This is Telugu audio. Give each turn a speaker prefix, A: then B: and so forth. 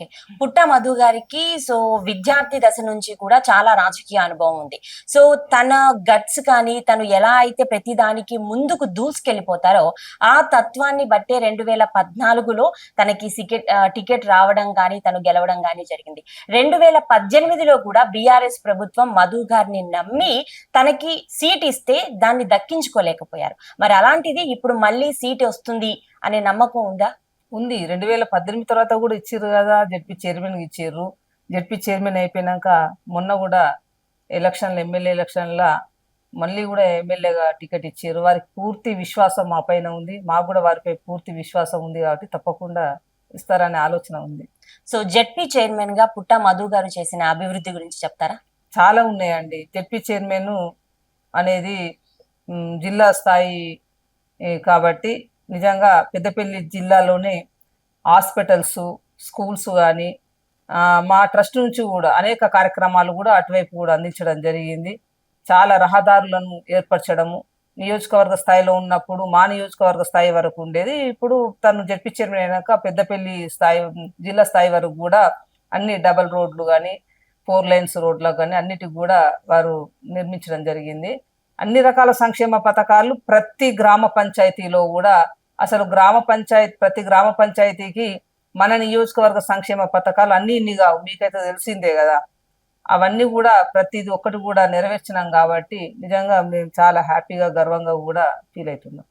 A: ఓకే. పుట్ట మధు గారికి సో విద్యార్థి దశ నుంచి కూడా చాలా రాజకీయ అనుభవం ఉంది. సో తన గట్స్ కానీ తను ఎలా అయితే ప్రతి దానికి ముందుకు దూసుకెళ్ళిపోతారో ఆ తత్వాన్ని బట్టే రెండు వేల పద్నాలుగులో తనకి టికెట్ టికెట్ రావడం కానీ తను గెలవడం కానీ జరిగింది. రెండు వేల పద్దెనిమిదిలో కూడా బీఆర్ఎస్ ప్రభుత్వం మధు గారిని నమ్మి తనకి సీట్ ఇస్తే దాన్ని దక్కించుకోలేకపోయారు. మరి అలాంటిది ఇప్పుడు మళ్ళీ సీట్ వస్తుంది అనే నమ్మకం ఉందా?
B: ఉంది. రెండు వేల పద్దెనిమిది తర్వాత కూడా ఇచ్చిర్రు కదా జడ్పీ చైర్మన్ ఇచ్చిర్రు. జడ్పీ చైర్మన్ అయిపోయినాక మొన్న కూడా ఎలక్షన్లు ఎమ్మెల్యే ఎలక్షన్ల మళ్ళీ కూడా ఎమ్మెల్యేగా టికెట్ ఇచ్చారు వారికి పూర్తి విశ్వాసం మా పైన ఉంది. మాకు కూడా వారిపై పూర్తి విశ్వాసం ఉంది కాబట్టి తప్పకుండా ఇస్తారనే ఆలోచన ఉంది.
A: సో జెడ్పీ చైర్మన్గా పుట్ట మధు గారు చేసిన అభివృద్ధి గురించి చెప్తారా?
B: చాలా ఉన్నాయండి. జడ్పీ చైర్మన్ అనేది జిల్లా స్థాయి కాబట్టి నిజంగా పెద్దపల్లి జిల్లాలోనే హాస్పిటల్స్ స్కూల్స్ కానీ మా ట్రస్ట్ నుంచి కూడా అనేక కార్యక్రమాలు కూడా అటువైపు కూడా అందించడం జరిగింది. చాలా రహదారులను ఏర్పరచడము నియోజకవర్గ స్థాయిలో ఉన్నప్పుడు మా నియోజకవర్గ స్థాయి వరకు ఉండేది. ఇప్పుడు తను జడ్పీ చైర్మన్ అయినాక పెద్దపల్లి స్థాయి జిల్లా స్థాయి వరకు కూడా అన్ని డబల్ రోడ్లు కానీ ఫోర్ లైన్స్ రోడ్లకు కానీ అన్నిటికి కూడా వారు నిర్మించడం జరిగింది. అన్ని రకాల సంక్షేమ పథకాలు ప్రతి గ్రామ పంచాయతీలో కూడా అసలు గ్రామ పంచాయతీ ప్రతి గ్రామ పంచాయతీకి మన నియోజకవర్గ సంక్షేమ పథకాలు అన్ని ఇన్నిగా మీకైతే తెలిసిందే కదా. అవన్నీ కూడా ప్రతిది ఒక్కటి కూడా నెరవేర్చినాం కాబట్టి నిజంగా మేము చాలా హ్యాపీగా గర్వంగా కూడా ఫీల్ అవుతున్నాం.